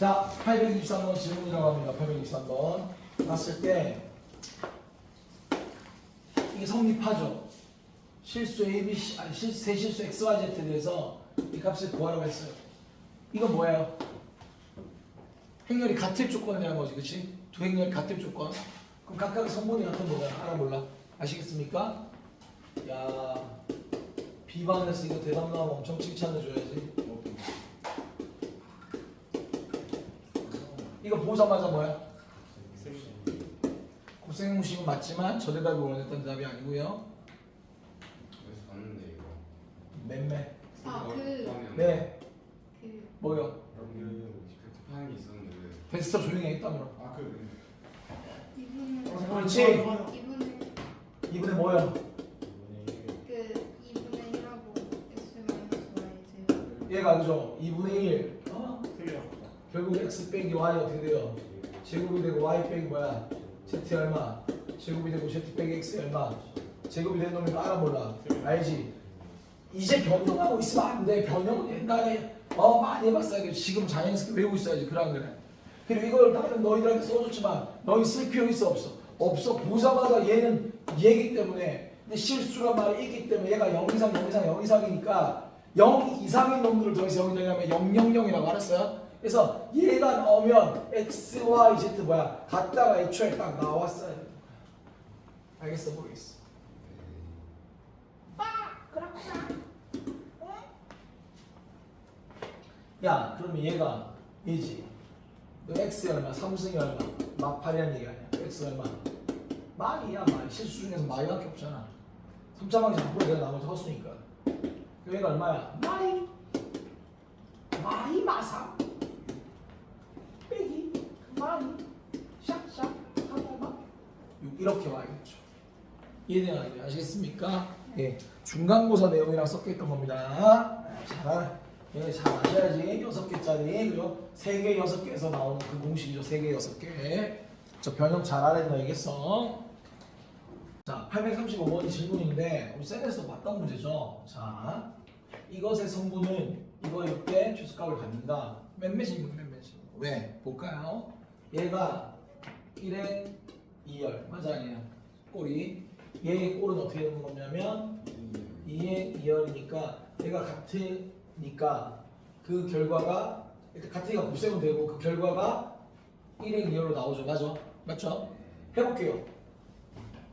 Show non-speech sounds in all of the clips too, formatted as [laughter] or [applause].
자, 823번 질문이라고 합니다. 823번. 봤을 때 이게 성립하죠. 실수 A, B, C, 아니 실, 세 실수 X, Y, Z에 대해서 이 값을 구하라고 했어요. 이건 뭐예요? 행렬이 같을 대한 거지, 그치? 두 행렬이 같을 조건. 그럼 각각의 성분이 같은 거잖아. 알아 몰라? 아시겠습니까? 야, 비반에서 이거 대답 나오면 엄청 칭찬해줘야지. 이거 보자마자 뭐야? 고생무심은 맞지만 저 대답이 원했던 대답이 아니고요. 그래서 봤는데 이거 맴매. 아, 이거 그- 네. 그 뭐요? 그 하는 게 있었는데 베스트 조용히 해 있다며. 아 그. 이분은 그렇지. 이분은 이분의 뭐요? 그 이분의 1하고 x 마이너스 y 얘가 그죠? 2분의 1. 결국 x 빼기 y 어떻게 돼요? 제곱이 되고 y 빼기 뭐야? z 얼마? 제곱이 되고 z 빼기 x 얼마? 제곱이 되는 놈이 알아 몰라? 알지? 이제 변형하고 있으면 안 돼. 변형은 옛날에 어 많이 해봤어야 돼. 지금 자연스럽게 외우고 있어야지. 그래 그래. 그리고 이걸 나는 너희들한테 써줬지만 너희 쓸 필요 있어 없어? 없어. 보자마자 얘는 얘기 때문에 근데 실수란 말이 있기 때문에 얘가 0 이상 0 이상 0 이상이니까 0 이상인 놈들을 더해서 0이 되냐면 000이라고 알았어요? 그래서 얘가 나오면 x, y, z 뭐야? 같다가 애초에 딱 나왔어야 돼. 알겠어 모르겠어. 야, 그러면 얘가 얘지. 너 x 얼마, 삼승이 얼마, 마팔이라는 얘기 아니야. x 얼마. 말이야, 말. 실수 중에서 말이밖에 없잖아. 3차방이 잡고 내가 나머지 허수니까. 얘가 얼마야? 마이. 마이 마삼. 마이. 샥샥. 하나마. 이렇게 와야겠죠. 이해되나 요? 아시겠습니까? 예. 중간고사 내용이랑 섞여 있던 겁니다. 잘, 예, 잘 아셔야지. 여섯 개짜리, 그죠? 세 개, 여섯 개에서 나오는 그 공식이죠. 세 개, 여섯 개. 저 변형 잘 알아야 되겠어. 자, 835번이 질문인데, 우리 셀에서 봤던 문제죠. 자, 이것의 성분은 이거일 때 최소값을 갖는다. 몇몇 질문, 몇몇 질문. 왜? 볼까요? 얘가 1의 2열. 맞아, 아니야? 꼴이. 얘의 꼴은 어떻게 되는 거냐면, 2의 2열이니까 얘가 같으니까 그 결과가 그러니까 같으니까 곱셈은 되고 그 결과가 1의 2열로 나오죠. 맞죠? 맞죠? 해볼게요.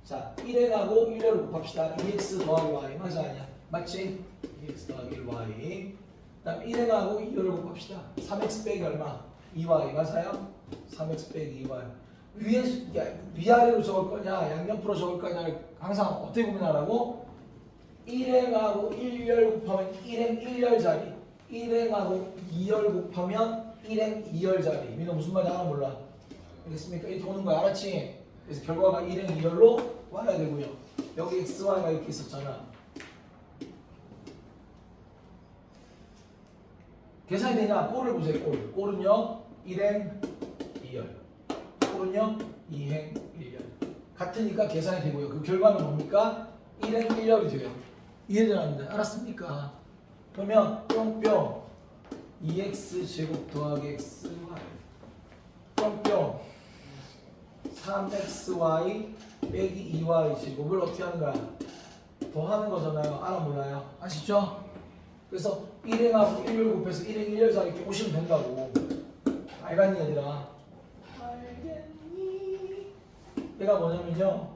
자, 1행하고 1열을 곱합시다. 2x 더하기 y 맞아 아니야? 맞지? 2x 더하기 1y 그다음 1행하고 2열을 곱합시다. 3x 빼기 얼마? 2y 맞아요? 3x 빼기 2y 위에 야, 위아래로 적을 거냐 양옆으로 적을 거냐 항상 어떻게 고민하라고? 1행하고 1열 곱하면 1행 1열 자리. 1행하고 2열 곱하면 1행 2열 자리. 민호 무슨 말인지 알아 몰라. 알겠습니까? 이렇게 오는 거야. 알았지? 그래서 결과가 1행 2열로 와야 되고요. 여기 x, y가 이렇게 있었잖아. 계산이 되냐? 꼴을 보세요 꼴. 꼴은요? 1행 2열 꼴은요 2행 1열 같으니까 계산이 되고요 그 결과는 뭡니까? 1행 1열이 돼요 이해되는데 알았습니까? 그러면 뿅뿅 2x 제곱 더하기 xy 뿅뿅 3xy 빼기 2y 제곱을 어떻게 하는 거야? 더하는 거잖아요. 알아 몰라요? 아시죠? 그래서 1행하고 1열 곱해서 1행 1열 자리 이렇게 오시면 된다고. 알겠니 얘들아? 얘가 뭐냐면요.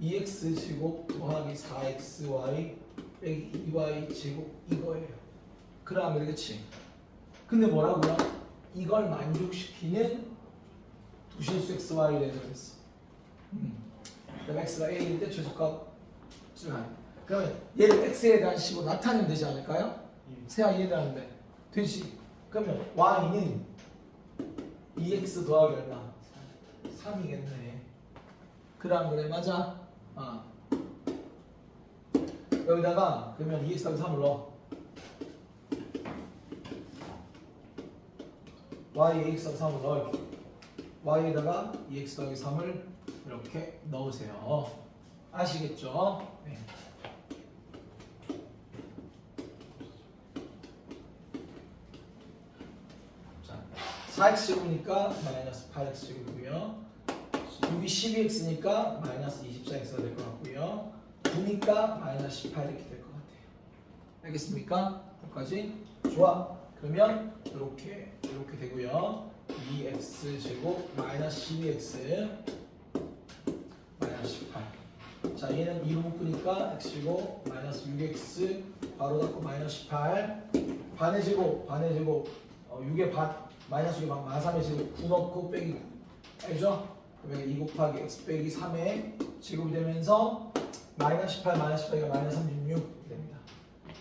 2x 제곱 더하기 4xy 빼기 2y 제곱 이거예요. 그러면 되겠지. 근데 뭐라고요? 이걸 만족시키는 두실수 xy에 대해서 했어. 음. 그럼 x가 a일 때 최소값을 한. 그러면 얘를 x에 대한 식으로 나타내면 되지 않을까요? 세아 이해되는데 되지. 그러면 y는 2x 더하기 얼마? 3이겠네. 그래 안 그래? 맞아? 아. 여기다가 그러면 2x 더하기 3을 넣어. y x 더하기 3을 넣을게. y에다가 2x 더하기 3을 이렇게 넣으세요. 아시겠죠? 네. 4x제곱이니까 마이너스 8x제곱이고요 6이 12x니까 마이너스 24x가 될 것 같고요. 9니까 마이너스 18 이렇게 될 것 같아요. 알겠습니까? 여기까지? 좋아. 그러면 이렇게 이렇게 되고요. 2x제곱 마이너스 12x 마이너스 18 자 얘는 2로 묶으니까 x제곱 마이너스 6x 바로 닫고 마이너스 18 반의 제곱 반의 제곱. 어, 6의 반 마이너스 6의 반 마삼의 제곱. 9 넣고 빼기. 9 알죠? 그러면 2 곱하기 x 빼기 3의 제곱이 되면서 마이너스 18 마이너스 18이 마이너스 36 됩니다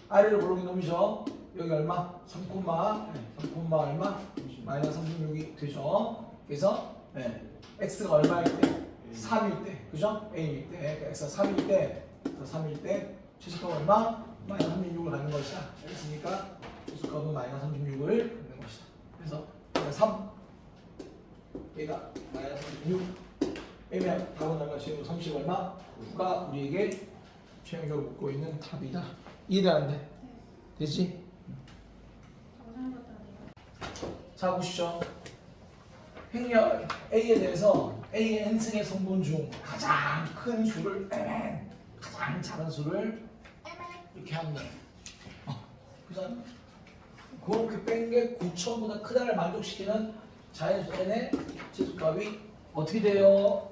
아래로 고르기 놈이죠 여기 얼마? 3 콤마 3 콤마 얼마? 마이너스 36이 되죠 그래서 네. x가 얼마일 때? 3일 때 그죠? a일 때 그러니까 x가 3일 때 그래서 3일 때 최소값 얼마? 마이너스 36을 갖는 것이다 알겠습니까? 최소값은 마이너스 36을 갖는 것이다 그래서 얘가 3 얘가 마이너스 36 빼면 답은 얼마? 지금 30 얼마? 9가 우리에게 최종적으로 묻고 있는 답이다 이해되는데? 되지? 정상적으로 돼요. 자 보시죠. 행렬 A에 대해서 A의 n승의 성분 중 가장 큰 수를 mn, 가장 작은 수를 이렇게 한다. 어, 그죠? 그렇게 뺀 게 9천보다 크다를 만족시키는 자연수 n의 제수값이 어떻게 돼요?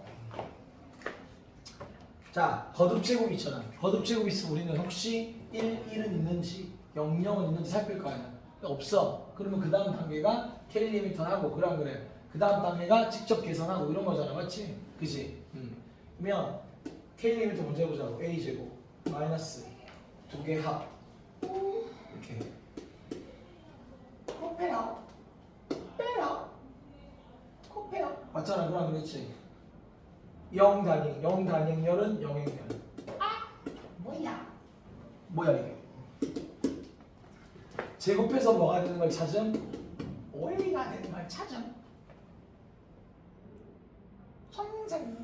자, 거듭 제곱 있잖아. 거듭 제곱 있으면 우리는 혹시 1, 1은 있는지 0, 0은 있는지 살필 거 아니야. 없어. 그러면 그 다음 단계가 캘리미터하고 그랑 그래. 그 다음 단계가 직접 계산하고 이런 거잖아. 맞지? 그지? 음. 그러면 캘리미터 먼저 해보자고. A 제곱 마이너스 두 개 합. 이렇게. 코 빼요. 빼요. 코 빼요. 맞잖아. 그랑 그렇지. 0 단위, 0 단위열은 0행렬. 아, 뭐야? 뭐야 이게? 제곱해서 뭐가 되는 걸 찾음? 5A가 되는 걸 찾음. 선생님,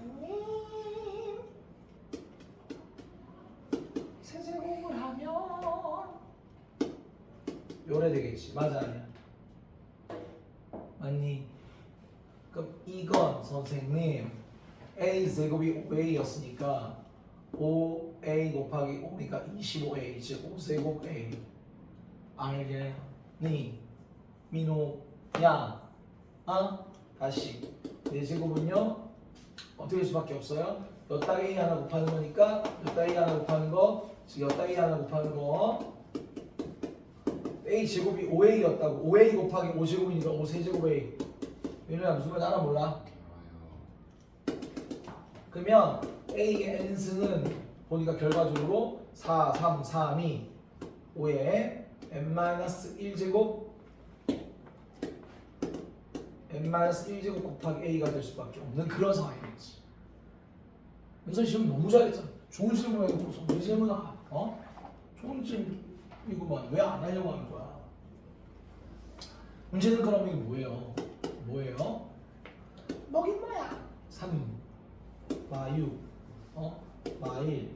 세제곱을 하면 요래 되겠지. 맞아 아니야? 맞니? 그럼 이건 선생님 a 제곱이 5a였으니까 5a 곱하기 5니까 25a 즉 5제곱 a 알겠니? 민호야 어? 다시 4제곱은요 어떻게 될 수밖에 없어요? 여따 a 하나 곱하는 거니까 여따 a 하나 곱하는 거즉 여따 a 하나 곱하는 거 a 제곱이 5a였다고 5a 곱하기 5제곱이니까 5세제곱 a 민호야 무슨 말인지 알아 몰라? 그러면 A의 n승은 보니까 결과적으로 4, 3, 3이 5에 n-1제곱 n-1제곱 곱하기 A가 될 수밖에 없는 그런 상황이겠지. 윤선 시험 너무 잘했잖아. 좋은 질문을 왜 질문을 안 어? 좋은 질문이구만. 왜 안 하려고 하는 거야? 문제는 그럼 이게 뭐예요? 뭐예요? 먹인 뭐야? 3 마유, 어, 마일,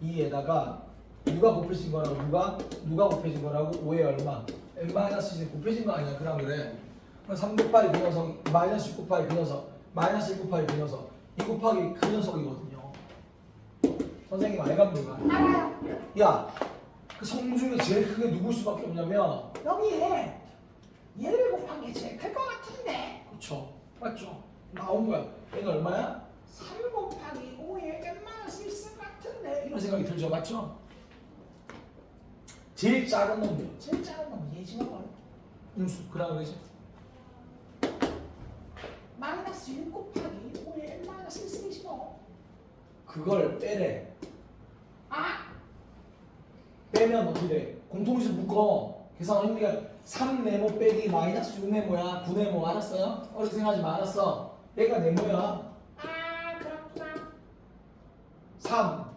이에다가 누가 곱해진 거라고 누가 누가 곱해진 거라고 5에 얼마? n 마이너스 1 곱해진 거 아니야? 그럼 그래. 그럼 3 곱하기 그 녀석, 마이너스 6 곱하기 그 녀석, 마이너스 1 곱하기 그 녀석, 2 곱하기 그 녀석이거든요. 선생님 알간 불가? 알아요. 야, 그 성 중에 제일 크게 누굴 수밖에 없냐면 여기에 얘를 곱한 게 제일 클 것 같은데. 그렇죠. 맞죠. 나온 거야. 얘는 얼마야? 3 곱하기 5에 n-1승 같은데 이런 생각이 들죠. 맞죠? 제일 작은 놈이요. 제일 작은 놈은 얘지만 바로 음수 그라 그러지 마이너스 6 곱하기 5에 n-1승이죠 그걸 빼래. 아! 빼면 어떻게 돼? 공통수 묶어. 계산 의미가 3 네모 빼기 마이너스 6 네모야. 9 네모 알았어요? 어렵게 생각하지 마 알았어. 얘가 네모야 3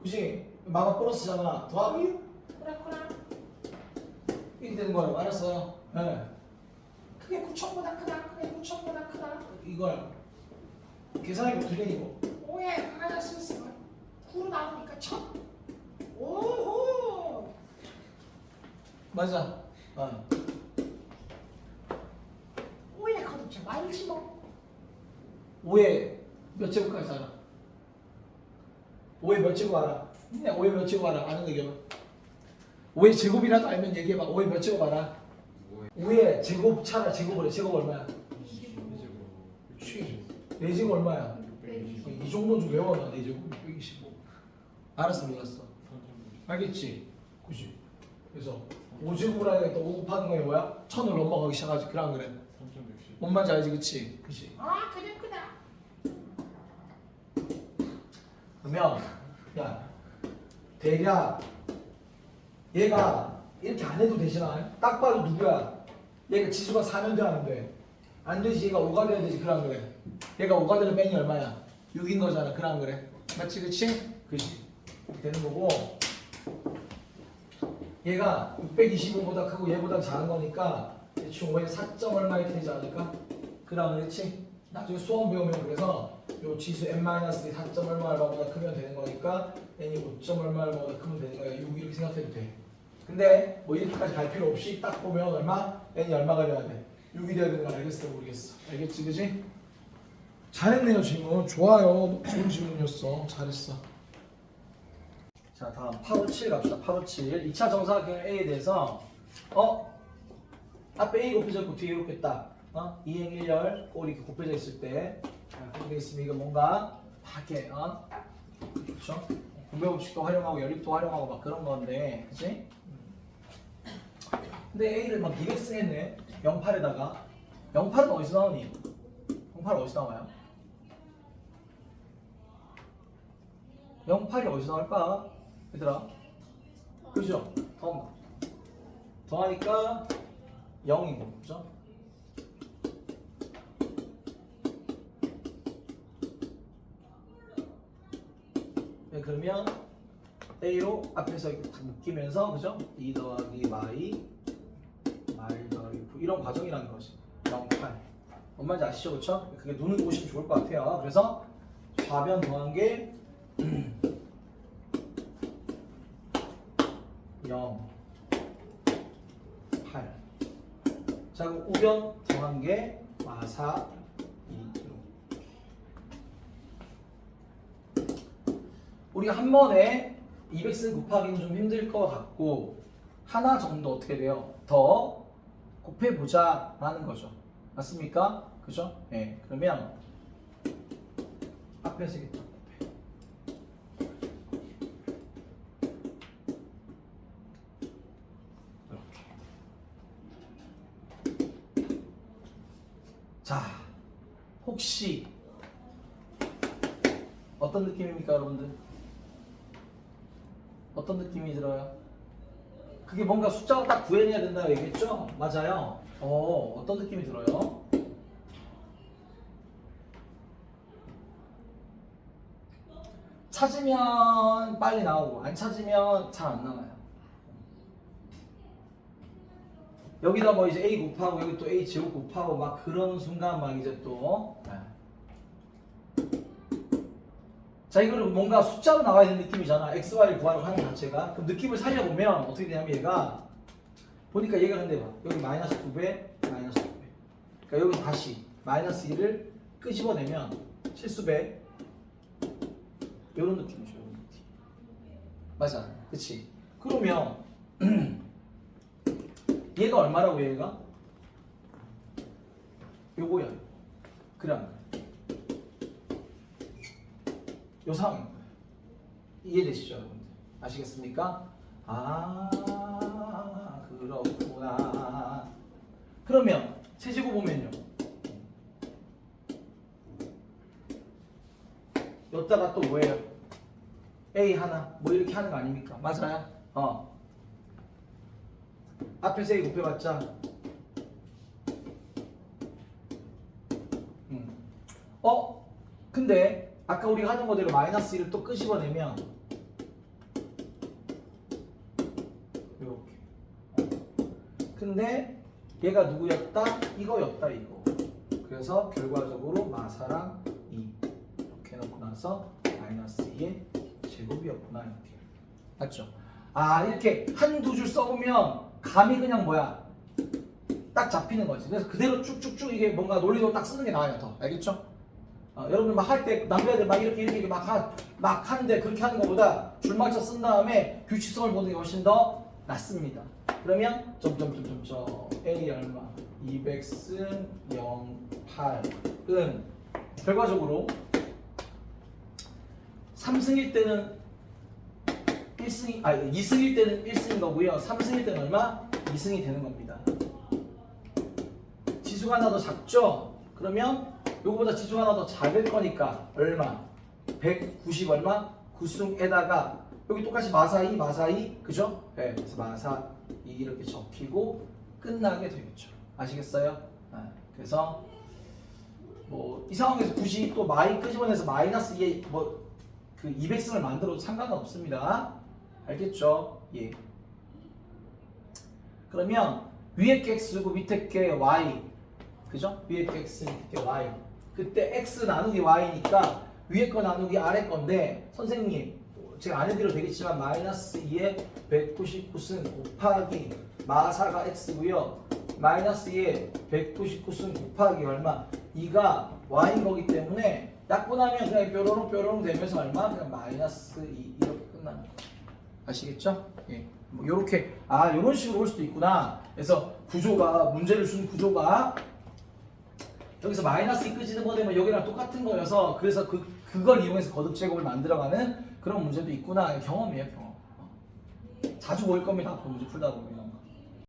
그지? 마가 플러스잖아. 더하기? 그렇구나 이렇게 되는 거라고 알았어요 네. 그게 9천보다 크다. 그게 9천보다 크다. 이걸 어떻게 돼 이거 5에 마이너스 1승을 9로 나오니까 1000 오호! 맞아. 어. 그렇지 뭐 5에 몇 제곱까지 알아? 5에 몇 제곱 알아? 그냥 5에 몇 제곱 알아? 아는 얘기해봐 5의 제곱이라도 알면 얘기해봐 5에 몇 제곱 알아? 뭐에 5의 제곱 차라 제곱을 해 제곱 얼마야? 25. 그렇지 4제곱 얼마야? 120. 이 정도는 좀 외워놔 4 제곱 625 알았어 몰랐어 알겠지? 90 그래서 5제곱을 하니까 또5 곱하는 거에 뭐야? 1000을 넘어가기 시작하지 그래 안 그래? 뭔 말인지 알지 그치? 그치? 아 그랬구나. 그러면 야 대략 얘가 이렇게 안 해도 되시나? 딱 봐도 누구야? 얘가 지수가 4면 되는데 안 되지 얘가 5가 돼야 되지 안 그래? 얘가 5가 되면 맨이 얼마야? 6인 거잖아 안 그래? 맞지 그치? 그치 되는 거고 얘가 625보다 크고 얘보다 작은 거니까 대충 5에 4점 얼마에 되지 않을까? 안 그렇지? 나중에 수험 배우면 그래서 요 지수 n-이 4점 얼마 얼마보다 크면 되는 거니까 n이 5점 얼마 얼마보다 크면 되는 거야. 6 이렇게 생각해도 돼. 근데 뭐 이렇게까지 갈 필요 없이 딱 보면 얼마? n이 얼마가 돼야 돼? 6이 돼야 되는 거 알겠어? 모르겠어. 알겠지? 그지? 잘했네요 질문. 좋아요. 좋은 질문이었어. 잘했어. 자 다음. 857 갑시다. 857 2차 정사각형 A에 대해서 어? 앞에 A 곱해져 있고 뒤에 딱 어? 2행 1열 꼴이 이렇게 곱해져 있을 때 자, 그렇게 있으면 이거 뭔가 다 이렇게 어? 그렇죠? 분배법칙도 활용하고 연립도 활용하고 막 그런 건데 그치? 근데 A를 막 200 쓰겠네 08에다가 08은 어디서 나오니? 08 어디서 나와요? 08이 어디서 나올까? 얘들아 그죠? 더한다 더하니까 0이고 그죠? 그러면 A로 앞에서 이렇게 딱 묶이면서 그죠? 2 더하기 y y 더하기 9 이런 과정이라는 거지 0, 8 뭔 말인지 아시죠? 그쵸? 그게 눈을 보시면 좋을 것 같아요 그래서 좌변 더한 게 [clears throat] 0, 8 자, 그럼 우변 더한 게 마사 우리가 한 번에 200승 곱하기는 좀 힘들 것 같고 하나 정도 어떻게 돼요? 더 곱해보자 라는 거죠 맞습니까? 그죠? 네 그러면 앞에서 딱 곱해 이렇게 자 혹시 어떤 느낌입니까 여러분들? 어떤 느낌이 들어요? 그게 뭔가 숫자가 딱 구해내야 된다고 얘기했죠? 맞아요. 어, 어떤 느낌이 들어요? 찾으면 빨리 나오고 안 찾으면 잘 안 나와요. 여기다 뭐 이제 a 곱하고 여기 또 a 제곱 곱하고 막 그런 순간 막 이제 또 네. 자 이거는 뭔가 숫자로 나와 있는 느낌이잖아. X, y를 구하려고 하는 자체가. 그럼 느낌을 살려보면 어떻게 되냐면 얘가 보니까 얘가 근데 봐. 여기 마이너스 2배 마이너스 2배. 그러니까 여기 다시 마이너스 1을 끄집어내면 실수배. 이런 느낌이죠 이런 느낌. 맞아. 그치? 그러면 [clears throat] 얘가 얼마라고 얘가? 요거야. 그래 안 그래? 요 상황인 거예요. 이해되시죠, 여러분들? 아시겠습니까? 아, 그렇구나. 그러면 세제곱 보면요. 여기다가 또 뭐예요? A 하나, 뭐 이렇게 하는 거 아닙니까? 맞아요? 어. 앞에서 A 곱해봤자. 음. 어? 근데 아까 우리가 하는 거대로 마이너스 1을 또 끄집어내면 이렇게 근데 얘가 누구였다? 이거였다 이거 그래서 결과적으로 마사랑 2 이렇게 해놓고 나서 마이너스 2의 제곱이었구나 이렇게 맞죠? 아 이렇게 한두 줄 써보면 감이 그냥 뭐야 딱 잡히는 거지. 그래서 그대로 쭉쭉쭉 이게 뭔가 논리적으로 딱 쓰는 게 나아요. 더 알겠죠? 어, 여러분 막 할 때 남자애들 막 이렇게 이렇게 막, 하, 막 하는데 그렇게 하는 것보다 줄 맞춰 쓴 다음에 규칙성을 보는 게 훨씬 더 낫습니다. 그러면 점점점점점 A 얼마 200승 0.8은 결과적으로 3승일 때는 1승이 아 2승일 때는 1승인 거고요. 3승일 때는 얼마? 2승이 되는 겁니다. 지수가 하나 더 작죠? 그러면 요거보다 지수가 하나 더 작을 거니까 얼마? 190 얼마? 9승에다가 여기 똑같이 마사이 마사이 그죠? 네, 그래서 마사이 이렇게 적히고 끝나게 되겠죠. 아시겠어요? 네, 그래서 뭐 이 상황에서 굳이 또 마이 끄집어내서 마이너스 2에 뭐그 200승을 만들어도 상관은 없습니다. 알겠죠? 예. 그러면 위에 게 x고 밑에 게 y 그죠? 위에 게 x 밑에 게 y 그때 x 나누기 y니까 위에 거 나누기 아래 건데 선생님 제가 안 해드려도 되겠지만 마이너스 2에 199승 곱하기 마사가 x고요 마이너스 2에 199승 곱하기 얼마 2가 y인 거기 때문에 약분하면 그냥 뾰로롱 뾰로롱 되면서 얼마? 그냥 마이너스 2 이렇게 끝납니다 아시겠죠? 예. 뭐 요렇게 아 요런 식으로 올 수도 있구나. 그래서 구조가 문제를 준 구조가 여기서 마이너스 끄지는 거 되면 여기랑 똑같은 거여서 그래서 그 그걸 이용해서 거듭 제곱을 만들어가는 그런 문제도 있구나. 경험이에요, 경험. 어. 자주 보일 겁니다. 앞으로 문제 풀다 보면.